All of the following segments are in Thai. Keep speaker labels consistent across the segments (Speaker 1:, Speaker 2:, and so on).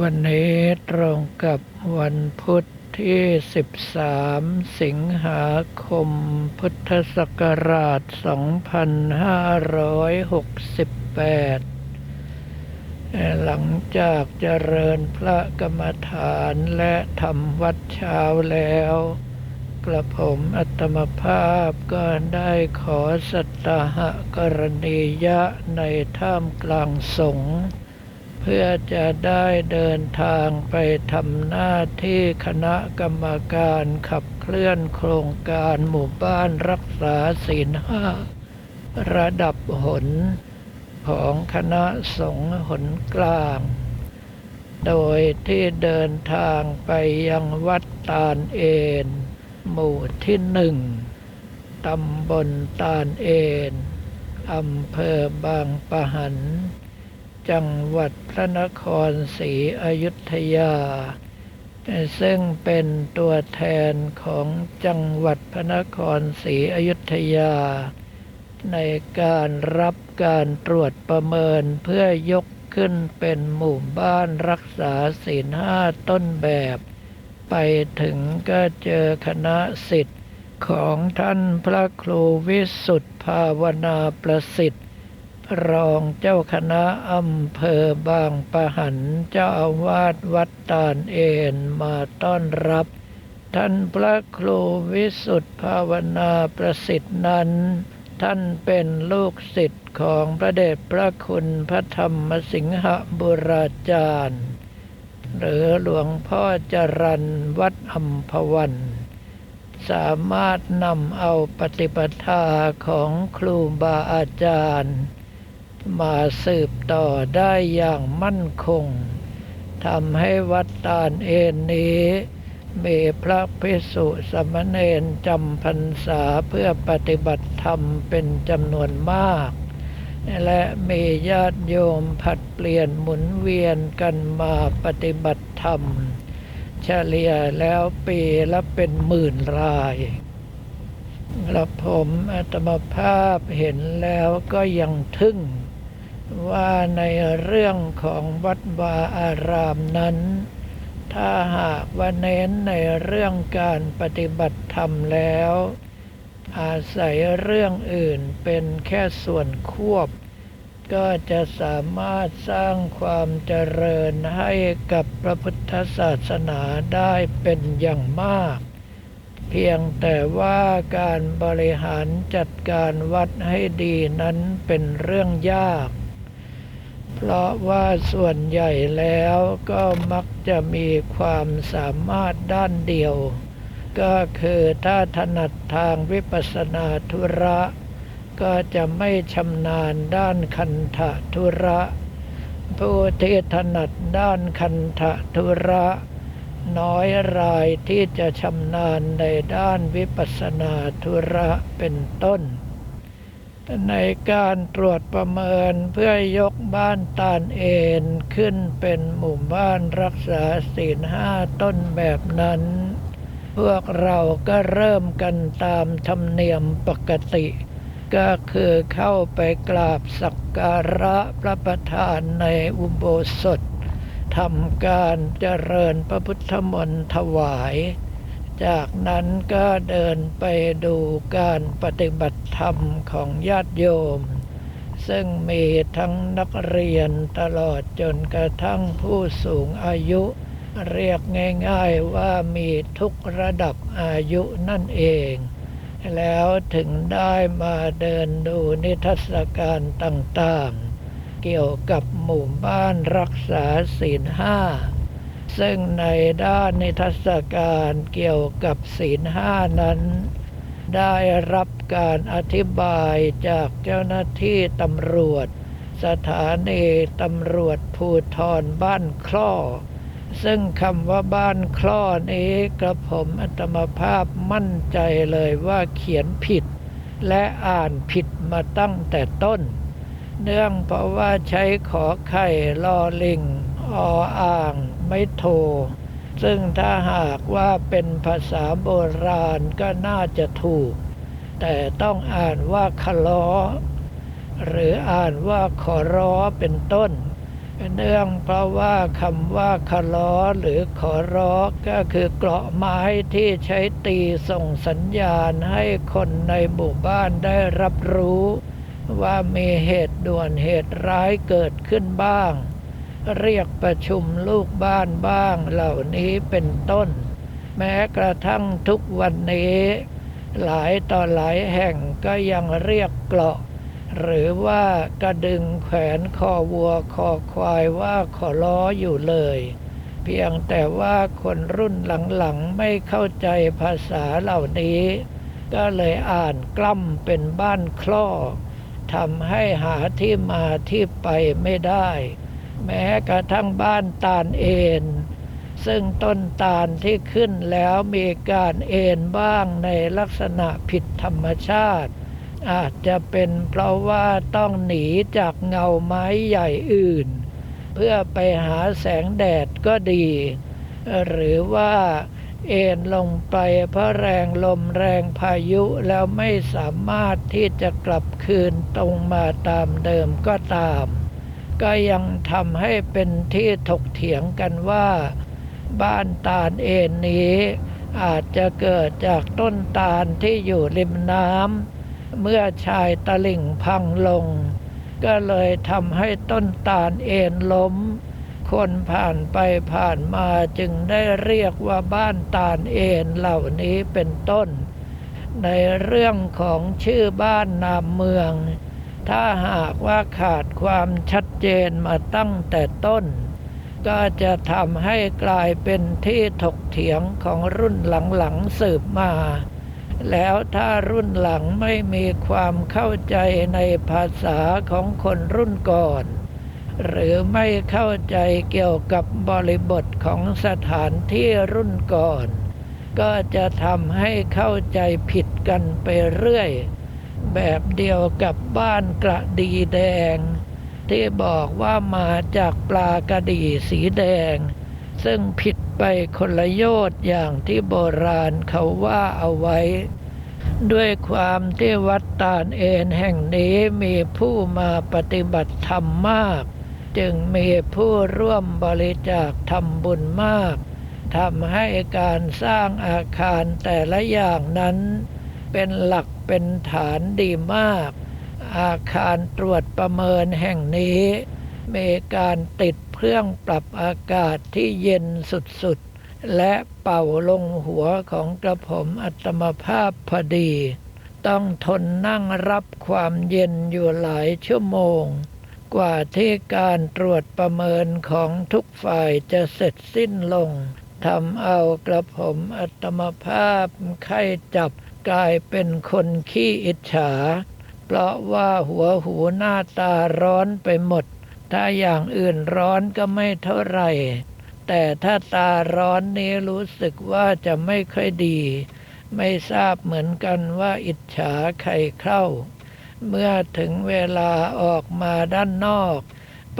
Speaker 1: วันนี้ตรงกับวันพุธที่ 13 สิงหาคม พุทธศักราช 2568 หลังจากเจริญพระกรรมฐานและทำวัดเช้าแล้ว กระผมอัตมภาพก็ได้ขอสัตหกรณียะในท่ามกลางสงฆ์ พื่อจะได้เดินทางไปทำหน้าที่คณะกรรมการขับเคลื่อนโครงการหมู่บ้านรักษาศีลห้าระดับหน ของคณะสงฆ์หนกลาง โดยที่เดินทางไปยังวัดตาลเอนหมู่ที่หนึ่งตำบลตาลเอนอำเภอบางปะหัน จังหวัดพระนครศรีอยุธยา ซึ่งเป็นตัวแทนของจังหวัดพระนครศรีอยุธยา ในการรับการตรวจประเมินเพื่อยกขึ้นเป็นหมู่บ้านรักษาศีลห้าต้นแบบ ไปถึงก็เจอคณะสิทธิ์ของท่านพระครูวิสุทธภาวนาประสิทธิ์ รองเจ้าคณะอำเภอบางปะหันเจ้าอาวาสวัดตาลเอนมาต้อนรับ ท่านพระครูวิสุทธภาวนาประสิทธิ์นั้น ท่านเป็นลูกศิษย์ของพระเดชพระคุณพระธรรมสิงหบุราจารย์ หรือหลวงพ่อจรันวัดอัมพวันสามารถนำเอาปฏิปทาของครูบาอาจารย์ มาสืบต่อได้อย่างมั่นคงทำให้วัดตาลเอนนี้ มีพระภิกษุสามเณรจำพรรษาเพื่อปฏิบัติธรรมเป็นจำนวนมาก และมีญาติโยมผัดเปลี่ยนหมุนเวียนกันมาปฏิบัติธรรม เฉลี่ยแล้วปีละเป็นหมื่นรายและผมอาตมาภาพเห็นแล้วก็ยังทึ่ง ว่าในเรื่องของวัดวาอารามนั้น ถ้าหากว่าเน้นในเรื่องการปฏิบัติธรรมแล้ว อาศัยเรื่องอื่นเป็นแค่ส่วนควบ ก็จะสามารถสร้างความเจริญให้กับพระพุทธศาสนาได้เป็นอย่างมาก เพียงแต่ว่าการบริหารจัดการวัดให้ดีนั้นเป็นเรื่องยาก เพราะว่าส่วนใหญ่แล้วก็มักจะมีความสามารถด้านเดียว ก็คือถ้าถนัดทางวิปัสสนาธุระ ก็จะไม่ชำนาญด้านคันธะธุระ ผู้ที่ถนัดด้านคันธะธุระ น้อยรายที่จะชำนาญในด้านวิปัสสนาธุระเป็นต้น ในการตรวจประเมินเพื่อยกบ้านตาลเอนขึ้นเป็นหมู่บ้านรักษาศีลห้าต้นแบบนั้น พวกเราก็เริ่มกันตามธรรมเนียมปกติ ก็คือเข้าไปกราบสักการะพระประธานในอุโบสถทำการเจริญพระพุทธมนต์ถวาย จากนั้นก็เดินไปดูการปฏิบัติธรรมของญาติโยม ซึ่งมีทั้งนักเรียนตลอดจนกระทั่งผู้สูงอายุ เรียกง่ายๆว่ามีทุกระดับอายุนั่นเอง แล้วถึงได้มาเดินดูนิทรรศการต่างๆ เกี่ยวกับหมู่บ้านรักษาศีลห้า ซึ่งในด้านนิทรรศการเกี่ยวกับศีลห้านั้น ได้รับการอธิบายจากเจ้าหน้าที่ตำรวจ สถานีตำรวจภูทรบ้านคล้อซึ่งคำว่าบ้านคล้อนี้กระผมอัตมภาพมั่นใจเลยว่าเขียนผิด และอ่านผิดมาตั้งแต่ต้น เนื่องเพราะว่าใช้ขอไข่ลอลิงออ่าง ไม่โท ซึ่งถ้าหากว่าเป็นภาษาโบราณก็น่าจะถูก แต่ต้องอ่านว่าคล้อ หรืออ่านว่าขอร้อเป็นต้น เนื่องเพราะว่าคำว่าคล้อหรือขอร้อก็คือเกราะไม้ที่ใช้ตีส่งสัญญาณให้คนในหมู่บ้านได้รับรู้ว่ามีเหตุด่วนเหตุร้ายเกิดขึ้นบ้าง เรียกประชุมลูกบ้านบ้างเหล่านี้เป็นต้น แม้กระทั่งทุกวันนี้ หลายต่อหลายแห่งก็ยังเรียกเกราะ หรือว่ากระดึงแขวนคอวัวคอควายว่าขอล้ออยู่เลย เพียงแต่ว่าคนรุ่นหลังๆไม่เข้าใจภาษาเหล่านี้ ก็เลยอ่านกล้ำเป็นบ้านคล้อทำให้หาที่มาที่ไปไม่ได้ แม้กระทั่งบ้านตาลเอ็นซึ่งต้นตาลที่ขึ้นแล้วมีการเอ็นบ้างในลักษณะผิดธรรมชาติ อาจจะเป็นเพราะว่าต้องหนีจากเงาไม้ใหญ่อื่น เพื่อไปหาแสงแดดก็ดี หรือว่าเอ็นลงไปเพราะแรงลมแรงพายุแล้วไม่สามารถที่จะกลับคืนตรงมาตามเดิมก็ตาม ก็ยังทำให้เป็นที่ถกเถียงกันว่า บ้านตาลเอ็นนี้ อาจจะเกิดจากต้นตาลที่อยู่ริมน้ำเมื่อชายตลิ่งพังลง ก็เลยทำให้ต้นตาลเอ็นล้ม คนผ่านไปผ่านมาจึงได้เรียกว่าบ้านตาลเอ็นเหล่านี้เป็นต้น ในเรื่องของชื่อบ้านนามเมือง ถ้าหากว่าขาดความชัดเจนมาตั้งแต่ต้น ก็จะทำให้กลายเป็นที่ถกเถียงของรุ่นหลังๆสืบมา แล้วถ้ารุ่นหลังไม่มีความเข้าใจในภาษาของคนรุ่นก่อน หรือไม่เข้าใจเกี่ยวกับบริบทของสถานที่รุ่นก่อน ก็จะทำให้เข้าใจผิดกันไปเรื่อย แบบเดียวกับบ้านกระดีแดง ที่บอกว่ามาจากปลากระดีสีแดง ซึ่งผิดไปคนละโยชน์อย่างที่โบราณเขาว่าเอาไว้ ด้วยความที่วัดตาลเอนแห่งนี้มีผู้มาปฏิบัติธรรมมาก จึงมีผู้ร่วมบริจาคทำบุญมากทำให้การสร้างอาคารแต่ละอย่างนั้นเป็นหลัก เป็นฐานดีมาก อาคารตรวจประเมินแห่งนี้ มีการติดเครื่องปรับอากาศที่เย็นสุดๆ และเป่าลงหัวของกระผมอัตมภาพพอดี ต้องทนนั่งรับความเย็นอยู่หลายชั่วโมง กว่าที่การตรวจประเมินของทุกฝ่ายจะเสร็จสิ้นลงทำเอากระผมอัตมภาพไข้จับ กลายเป็นคนขี้อิจฉา เพราะว่าหัวหูหน้าตาร้อนไปหมด ถ้าอย่างอื่นร้อนก็ไม่เท่าไหร่ แต่ถ้าตาร้อนนี้รู้สึกว่าจะไม่ค่อยดี ไม่ทราบเหมือนกันว่าอิจฉาใครเข้า เมื่อถึงเวลาออกมาด้านนอก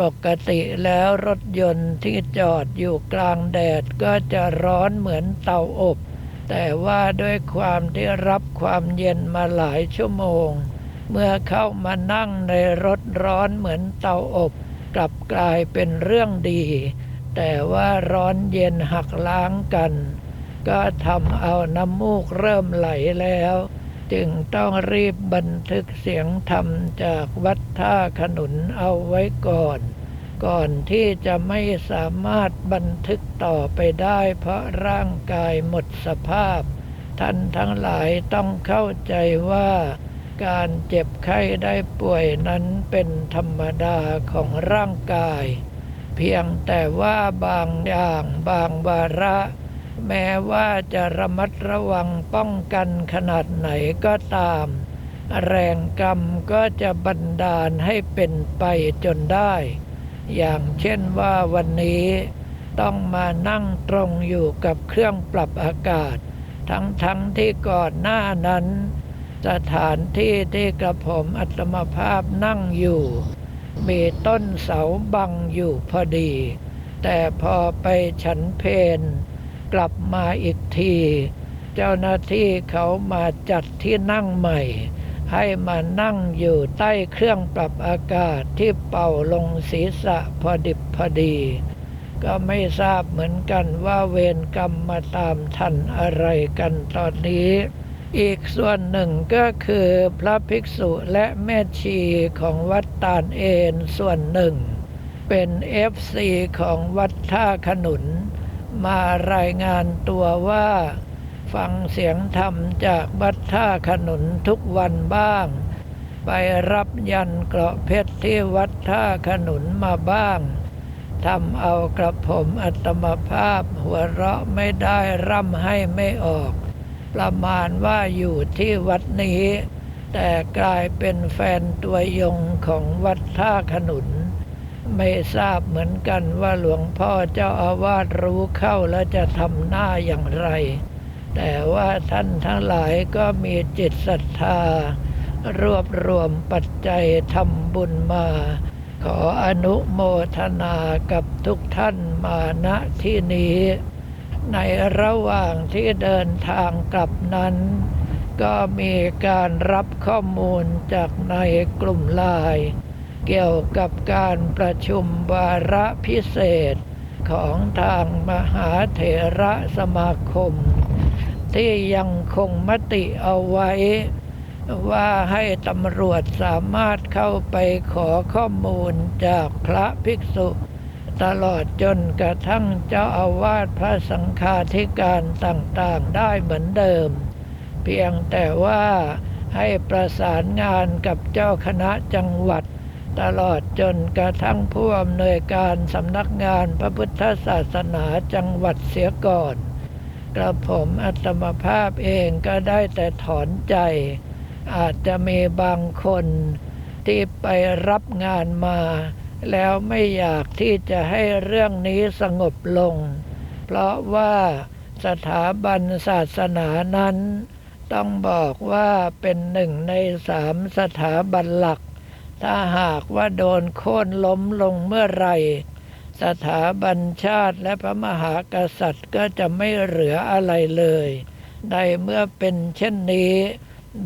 Speaker 1: ปกติแล้วรถยนต์ที่จอดอยู่กลางแดดก็จะร้อนเหมือนเตาอบ แต่ว่าด้วยความที่รับความเย็นมาหลายชั่วโมง เมื่อเข้ามานั่งในรถร้อนเหมือนเตาอบ กลับกลายเป็นเรื่องดี แต่ว่าร้อนเย็นหักล้างกัน ก็ทำเอาน้ำมูกเริ่มไหลแล้ว จึงต้องรีบบันทึกเสียงธรรมจากวัดท่าขนุนเอาไว้ก่อน ก่อนที่จะไม่สามารถบันทึกต่อไปได้ เพราะร่างกายหมดสภาพ ท่านทั้งหลายต้องเข้าใจว่าการเจ็บไข้ได้ป่วยนั้นเป็นธรรมดาของร่างกาย เพียงแต่ว่าบางอย่างบางวาระ แม้ว่าจะระมัดระวังป้องกันขนาดไหนก็ตาม แรงกรรมก็จะบันดาลให้เป็นไปจนได้ อย่างเช่นว่าวันนี้ต้องมานั่งตรงอยู่กับเครื่องปรับอากาศ ทั้งๆทที่ก่อนหน้านั้น สถานที่ที่กระผมอัตมภาพนั่งอยู่ มีต้นเสาบังอยู่พอดี แต่พอไปฉันเพนกลับมาอีกที เจ้าหน้าที่เขามาจัดที่นั่งใหม่ ให้มานั่งอยู่ใต้เครื่องปรับอากาศที่เป่าลงศีรษะพอดิบพอดี ก็ไม่ทราบเหมือนกันว่าเวรกรรมมาตามทันอะไรกันตอนนี้ อีกส่วนหนึ่งก็คือพระภิกษุและแม่ชีของวัดตาลเอนส่วนหนึ่ง เป็นเอฟซีของวัดท่าขนุน มารายงานตัวว่า ฟังเสียงธรรมจากวัดท่าขนุนทุกวันบ้าง ไปรับยันเกราะเพชรที่วัดท่าขนุนมาบ้างทำเอากระผมอัตมภาพหัวเราะไม่ได้ร่ำให้ไม่ออก ประมาณว่าอยู่ที่วัดนี้ แต่กลายเป็นแฟนตัวยงของวัดท่าขนุน ไม่ทราบเหมือนกันว่าหลวงพ่อเจ้าอาวาสรู้เข้าแล้วจะทำหน้าอย่างไร แต่ว่าท่านทั้งหลายก็มีจิตศรัทธา รวบรวมปัจจัยทำบุญมา ขออนุโมทนากับทุกท่านมาณที่นี้ ในระหว่างที่เดินทางกลับนั้น ก็มีการรับข้อมูลจากในกลุ่มไลน์เกี่ยวกับการประชุมวาระพิเศษของทางมหาเถระสมาคม ที่ยังคงมติเอาไว้ ว่าให้ตำรวจสามารถเข้าไปขอข้อมูลจากพระภิกษุ ตลอดจนกระทั่งเจ้าอาวาสพระสังฆาธิการต่างๆได้เหมือนเดิม เพียงแต่ว่าให้ประสานงานกับเจ้าคณะจังหวัด ตลอดจนกระทั่งผู้อำนวยการสำนักงานพระพุทธศาสนาจังหวัดเสียก่อน กระผมอัตมภาพเองก็ได้แต่ถอนใจ อาจจะมีบางคนที่ไปรับงานมา แล้วไม่อยากที่จะให้เรื่องนี้สงบลง เพราะว่าสถาบันศาสนานั้น ต้องบอกว่าเป็นหนึ่งในสามสถาบันหลัก ถ้าหากว่าโดนโค่นล้มลงเมื่อไหร่ สถาบันชาติและพระมหากษัตริย์ก็จะไม่เหลืออะไรเลย ในเมื่อเป็นเช่นนี้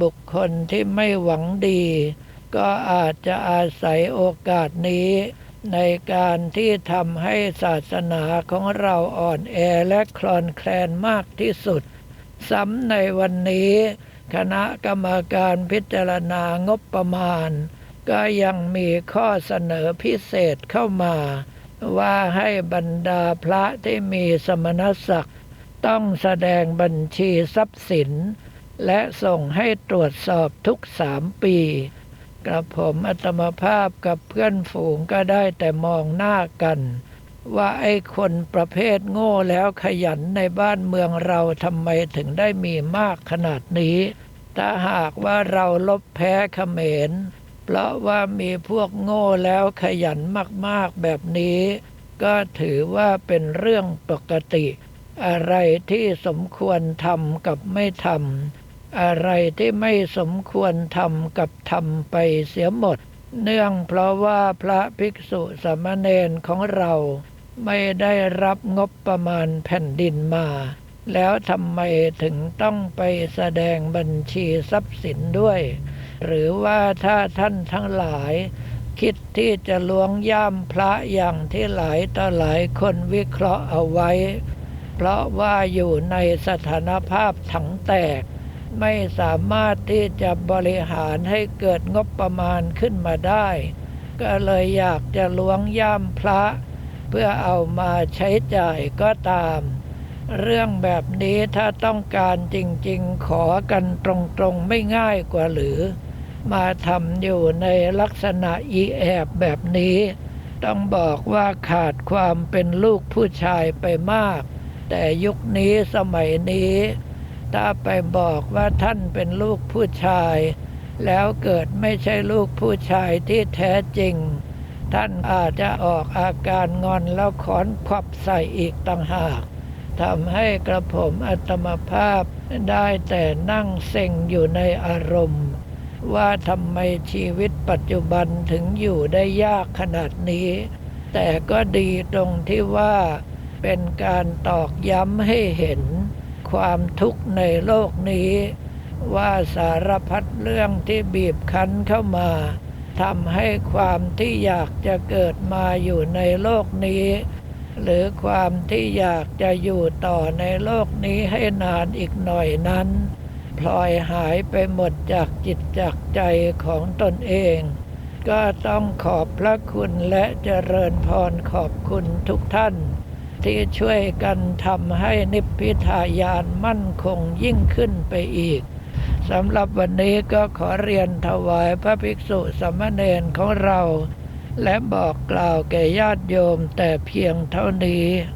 Speaker 1: บุคคลที่ไม่หวังดี ก็อาจจะอาศัยโอกาสนี้ ในการที่ทำให้ศาสนาของเราอ่อนแอและคลอนแคลนมากที่สุด ซ้ำในวันนี้ คณะกรรมการพิจารณางบประมาณ ก็ยังมีข้อเสนอพิเศษเข้ามา ว่าให้บรรดาพระที่มีสมณศักดิ์ต้องแสดงบัญชีทรัพย์สิน และส่งให้ตรวจสอบทุกสามปี กระผมอัตมภาพกับเพื่อนฝูงก็ได้แต่มองหน้ากัน ว่าไอ้คนประเภทโง่แล้วขยันในบ้านเมืองเราทำไมถึงได้มีมากขนาดนี้ ถ้าหากว่าเราลบแพ้เขมร เพราะว่ามีพวกโง่แล้วขยันมากๆแบบนี้ ก็ถือว่าเป็นเรื่องปกติ อะไรที่สมควรทำกับไม่ทำอะไรที่ไม่สมควรทำกับทำไปเสียหมด เนื่องเพราะว่าพระภิกษุสามเณรของเราไม่ได้รับงบประมาณแผ่นดินมา แล้วทำไมถึงต้องไปแสดงบัญชีทรัพย์สินด้วย หรือว่าถ้าท่านทั้งหลาย คิดที่จะล้วงย่ามพระอย่างที่หลายต่อหลายคนวิเคราะห์เอาไว้ เพราะว่าอยู่ในสถานภาพถังแตก ไม่สามารถที่จะบริหารให้เกิดงบประมาณขึ้นมาได้ ก็เลยอยากจะล้วงย่ามพระ เพื่อเอามาใช้จ่ายก็ตามเรื่องแบบนี้ถ้าต้องการจริงๆ ขอกันตรงๆ ไม่ง่ายกว่าหรือ มาทำอยู่ในลักษณะอีแอบแบบนี้ ต้องบอกว่าขาดความเป็นลูกผู้ชายไปมาก แต่ยุคนี้สมัยนี้ ถ้าไปบอกว่าท่านเป็นลูกผู้ชาย แล้วเกิดไม่ใช่ลูกผู้ชายที่แท้จริง ท่านอาจจะออกอาการงอนแล้วขอนขวับใส่อีกต่างหากทำให้กระผมอัตมภาพได้แต่นั่งเซ็งอยู่ในอารมณ์ ว่าทำไมชีวิตปัจจุบันถึงอยู่ได้ยากขนาดนี้ แต่ก็ดีตรงที่ว่าเป็นการตอกย้ำให้เห็น ความทุกข์ในโลกนี้ ว่าสารพัดเรื่องที่บีบคั้นเข้ามาทำให้ความที่อยากจะเกิดมาอยู่ในโลกนี้ หรือความที่อยากจะอยู่ต่อในโลกนี้ให้นานอีกหน่อยนั้น พลอยหายไปหมดจากจิตจากใจของตนเอง ก็ต้องขอบพระคุณและเจริญพรขอบคุณทุกท่าน ที่ช่วยกันทำให้นิพพิทายานมั่นคงยิ่งขึ้นไปอีกสำหรับวันนี้ก็ขอเรียนถวายพระภิกษุสามเณรของเรา และบอกกล่าวแก่ญาติโยมแต่เพียงเท่านี้